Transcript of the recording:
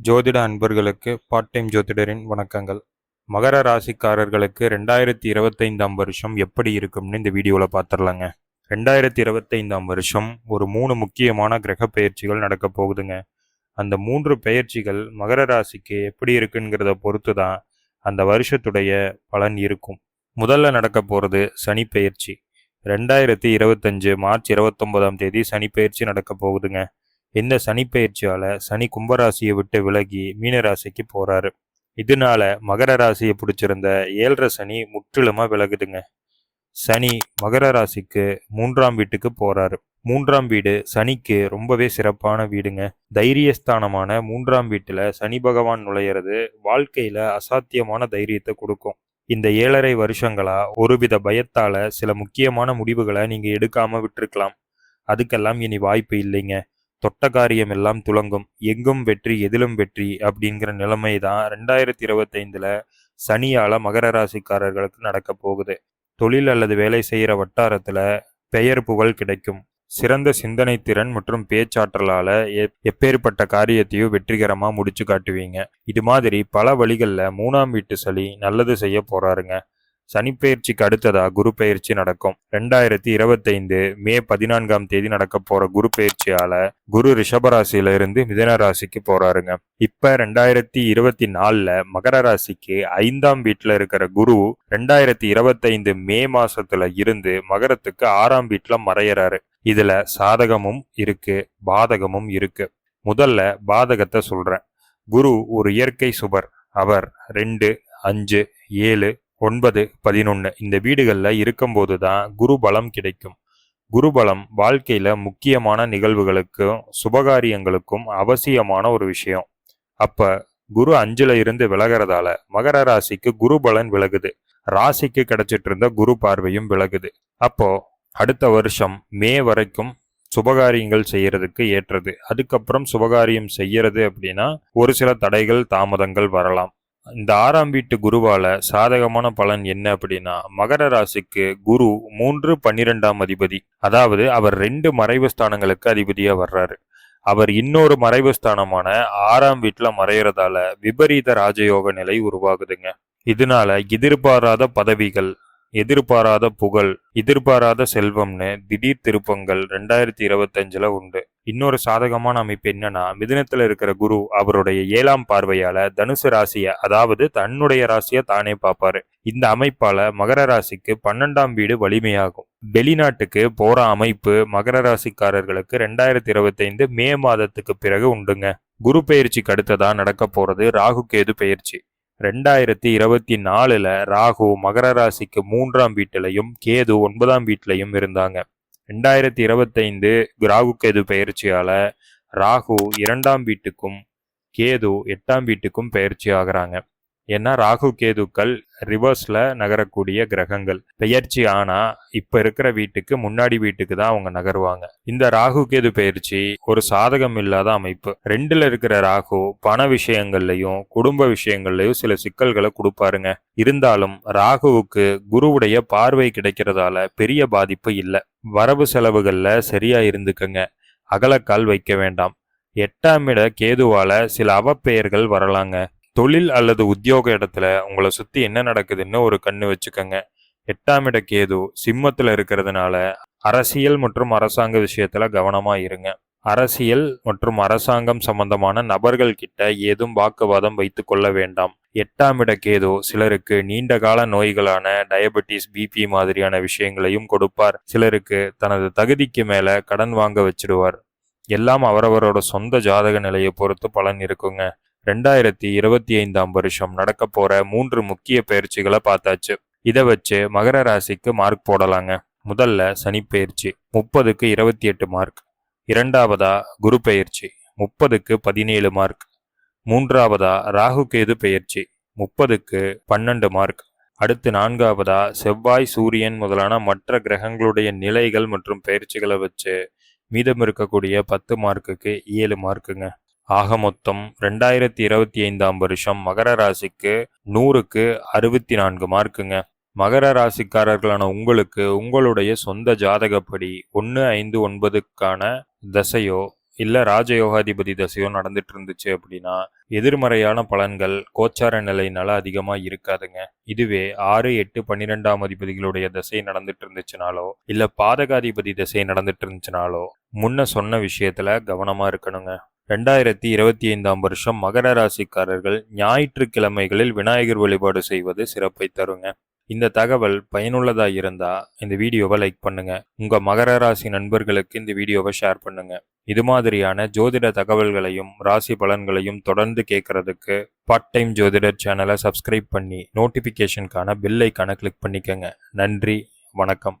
ஜோதிட அன்பர்களுக்கு part time ஜோதிடரின் வணக்கங்கள். மகர ராசிக்காரர்களுக்கு ரெண்டாயிரத்தி இருபத்தைந்தாம் வருஷம் எப்படி இருக்கும்னு இந்த வீடியோவில் பார்த்துடலாங்க ரெண்டாயிரத்தி இருபத்தைந்தாம் வருஷம் ஒரு மூணு முக்கியமான கிரக பயிற்சிகள் நடக்க போகுதுங்க. அந்த மூன்று பயிற்சிகள் மகர ராசிக்கு எப்படி இருக்குங்கிறத பொறுத்து தான் அந்த வருஷத்துடைய பலன் இருக்கும். முதல்ல நடக்க போகிறது சனி பயிற்சி. ரெண்டாயிரத்தி இருபத்தஞ்சு மார்ச் இருபத்தொன்பதாம் தேதி சனி பயிற்சி நடக்க போகுதுங்க. இந்த சனி சனி கும்பராசியை விட்டு விலகி மீனராசிக்கு போறாரு. இதனால மகர ராசியை பிடிச்சிருந்த ஏழரை சனி முற்றிலுமா விலகுதுங்க. சனி மகர ராசிக்கு மூன்றாம் வீட்டுக்கு போறாரு. மூன்றாம் வீடு சனிக்கு ரொம்பவே சிறப்பான வீடுங்க. தைரியஸ்தானமான மூன்றாம் வீட்டில் சனி பகவான் நுழையிறது வாழ்க்கையில அசாத்தியமான தைரியத்தை கொடுக்கும். இந்த ஏழரை வருஷங்களா ஒருவித பயத்தால சில முக்கியமான முடிவுகளை நீங்க எடுக்காம விட்டுருக்கலாம். அதுக்கெல்லாம் இனி வாய்ப்பு இல்லைங்க. தொட்ட காரியம் எல்லாம் துலங்கும் எங்கும் வெற்றி எதிலும் வெற்றி அப்படிங்கிற நிலைமை தான் ரெண்டாயிரத்தி இருபத்தைந்துல சனியால மகர ராசிக்காரர்களுக்கு நடக்க போகுது. தொழில் அல்லது வேலை செய்கிற வட்டாரத்துல பெயர் புகழ் கிடைக்கும். சிறந்த சிந்தனை திறன் மற்றும் பேச்சாற்றலால எப்பேற்பட்ட காரியத்தையும் வெற்றிகரமா முடிச்சு காட்டுவீங்க. இது மாதிரி பல வழிகளில் மூணாம் வீட்டு சளி நல்லது செய்ய போறாருங்க. சனிப்பெயர்ச்சிக்கு அடுத்ததா குரு பயிற்சி நடக்கும். ரெண்டாயிரத்தி இருபத்தைந்து மே பதினான்காம் தேதி நடக்க போற குரு பயிற்சியால குரு ரிஷபராசியில இருந்து மிதன ராசிக்கு போறாருங்க. இப்ப ரெண்டாயிரத்தி இருபத்தி நாலுல மகர ராசிக்கு ஐந்தாம் வீட்டுல இருக்கிற குரு ரெண்டாயிரத்தி இருபத்தைந்து மே மாசத்துல இருந்து மகரத்துக்கு ஆறாம் வீட்டுல மறையறாரு. இதுல சாதகமும் இருக்கு பாதகமும் இருக்கு. முதல்ல பாதகத்தை சொல்றேன். குரு ஒரு இயற்கை சுபர். அவர் ரெண்டு அஞ்சு ஏழு ஒன்பது பதினொன்று இந்த வீடுகளில் இருக்கும்போது தான் குரு பலம் கிடைக்கும். குருபலம் வாழ்க்கையில் முக்கியமான நிகழ்வுகளுக்கும் சுபகாரியங்களுக்கும் அவசியமான ஒரு விஷயம். அப்போ குரு அஞ்சில் இருந்து விலகிறதால மகர ராசிக்கு குரு பலன் விலகுது. ராசிக்கு கிடைச்சிட்டு இருந்த குரு பார்வையும் விலகுது. அப்போ அடுத்த வருஷம் மே வரைக்கும் சுபகாரியங்கள் செய்யறதுக்கு ஏற்றது. அதுக்கப்புறம் சுபகாரியம் செய்யறது அப்படின்னா ஒரு சில தடைகள் தாமதங்கள் வரலாம். இந்த ஆறாம் வீட்டு குருவால சாதகமான பலன் என்ன அப்படின்னா மகர ராசிக்கு குரு மூன்று பன்னிரெண்டாம் அதிபதி. அதாவது அவர் ரெண்டு மறைவு ஸ்தானங்களுக்கு அதிபதியா வர்றாரு. அவர் இன்னொரு மறைவு ஸ்தானமான ஆறாம் வீட்டுல மறையறதால விபரீத ராஜயோக நிலை உருவாகுதுங்க. இதனால எதிர்பாராத பதவிகள் எதிர்பாராத புகழ் எதிர்பாராத செல்வம்னு திடீர் திருப்பங்கள் ரெண்டாயிரத்தி இருபத்தஞ்சுல உண்டு. இன்னொரு சாதகமான அமைப்பு என்னன்னா மிதினத்தில் இருக்கிற குரு அவருடைய ஏழாம் பார்வையால தனுசு ராசியை அதாவது தன்னுடைய ராசியை தானே பார்ப்பாரு. இந்த அமைப்பால மகர ராசிக்கு பன்னெண்டாம் வீடு வலிமையாகும். வெளிநாட்டுக்கு போற அமைப்பு மகர ராசிக்காரர்களுக்கு ரெண்டாயிரத்தி இருபத்தைந்து மே மாதத்துக்கு பிறகு உண்டுங்க. குரு பயிற்சிக்கு அடுத்ததா நடக்க போறது ராகு கேது பயிற்சி. ரெண்டாயிரத்தி இருபத்தி நாலுல ராகு மகர ராசிக்கு மூன்றாம் வீட்டிலையும் கேது ஒன்பதாம் வீட்டிலையும் இருந்தாங்க. ரெண்டாயிரத்தி இருபத்தைந்து ராகு கேது பயிற்சியால் ராகு இரண்டாம் வீட்டுக்கும் கேது எட்டாம் வீட்டுக்கும் பயிற்சி ஆகிறாங்க. ஏன்னா ராகு கேதுக்கள் ரிவர்ஸில் நகரக்கூடிய கிரகங்கள். பெயர்ச்சி ஆனால் இப்போ இருக்கிற வீட்டுக்கு முன்னாடி வீட்டுக்கு தான் அவங்க நகருவாங்க. இந்த ராகு கேது பயிற்சி ஒரு சாதகம் இல்லாத அமைப்பு. ரெண்டில் இருக்கிற ராகு பண விஷயங்கள்லையும் குடும்ப விஷயங்கள்லையும் சில சிக்கல்களை கொடுப்பாருங்க. இருந்தாலும் ராகுவுக்கு குருவுடைய பார்வை கிடைக்கிறதால பெரிய பாதிப்பு இல்லை. வரவு செலவுகளில் சரியா இருந்துக்கங்க. அகலக்கால் வைக்க வேண்டாம். எட்டாம் இட கேதுவால சில அவப்பெயர்கள் வரலாங்க. தொழில் அல்லது உத்தியோக இடத்துல உங்களை சுற்றி என்ன நடக்குதுன்னு ஒரு கண்ணு வச்சுக்கோங்க. எட்டாம் இட கேது சிம்மத்தில் இருக்கிறதுனால அரசியல் மற்றும் அரசாங்க விஷயத்தில் கவனமாக இருங்க. அரசியல் மற்றும் அரசாங்கம் சம்பந்தமான நபர்கள் கிட்ட ஏதும் வாக்குவாதம் வைத்து கொள்ள வேண்டாம். எட்டாம் இட சிலருக்கு நீண்ட கால நோய்களான டயபெட்டிஸ் பிபி மாதிரியான விஷயங்களையும் கொடுப்பார். சிலருக்கு தனது தகுதிக்கு மேல கடன் வாங்க வச்சிடுவார். எல்லாம் அவரவரோட சொந்த ஜாதக நிலையை பொறுத்து பலன் இருக்குங்க. ரெண்டாயிரத்தி இருபத்தி ஐந்தாம் வருஷம் நடக்க போற மூன்று முக்கிய பயிற்சிகளை பார்த்தாச்சு. இதை வச்சு மகர ராசிக்கு மார்க் போடலாங்க. முதல்ல சனி பயிற்சி முப்பதுக்கு இருபத்தி எட்டு மார்க் இரண்டாவதா குரு பயிற்சி முப்பதுக்கு பதினேழு மார்க் மூன்றாவதா ராகு கேது பயிற்சி முப்பதுக்கு பன்னெண்டு மார்க் அடுத்து நான்காவதா செவ்வாய் சூரியன் முதலான மற்ற கிரகங்களுடைய நிலைகள் மற்றும் பயிற்சிகளை வச்சு மீதம் இருக்கக்கூடிய பத்து மார்க்குக்கு ஏழு மார்க்குங்க ஆக மொத்தம் ரெண்டாயிரத்தி இருபத்தி ஐந்தாம் வருஷம் மகர ராசிக்கு நூறுக்கு அறுபத்தி நான்கு மார்க்குங்க. மகர ராசிக்காரர்களான உங்களுக்கு உங்களுடைய சொந்த ஜாதகப்படி ஒன்று ஐந்து ஒன்பதுக்கான தசையோ இல்லை ராஜயோகாதிபதி தசையோ நடந்துட்டு இருந்துச்சு அப்படின்னா எதிர்மறையான பலன்கள் கோச்சார நிலையினால அதிகமாக இருக்காதுங்க. இதுவே ஆறு எட்டு பன்னிரெண்டாம் அதிபதிகளுடைய தசை நடந்துட்டு இருந்துச்சுனாலோ இல்லை பாதகாதிபதி தசை நடந்துட்டு இருந்துச்சுனாலோ முன்ன சொன்ன விஷயத்துல கவனமாக இருக்கணுங்க. ரெண்டாயிரத்தி இருபத்தி ஐந்தாம் வருஷம் மகர ராசிக்காரர்கள் ஞாயிற்றுக்கிழமைகளில் விநாயகர் வழிபாடு செய்வது சிறப்பை தருங்க. இந்த தகவல் பயனுள்ளதாக இருந்தால் இந்த வீடியோவை லைக் பண்ணுங்க. உங்கள் மகர ராசி நண்பர்களுக்கு இந்த வீடியோவை ஷேர் பண்ணுங்க. இது மாதிரியான ஜோதிட தகவல்களையும் ராசி பலன்களையும் தொடர்ந்து கேட்கறதுக்கு பார்ட் டைம் ஜோதிடர் சேனலை சப்ஸ்கிரைப் பண்ணி நோட்டிஃபிகேஷனுக்கான பெல் ஐக்கான கிளிக் பண்ணிக்கங்க. நன்றி வணக்கம்.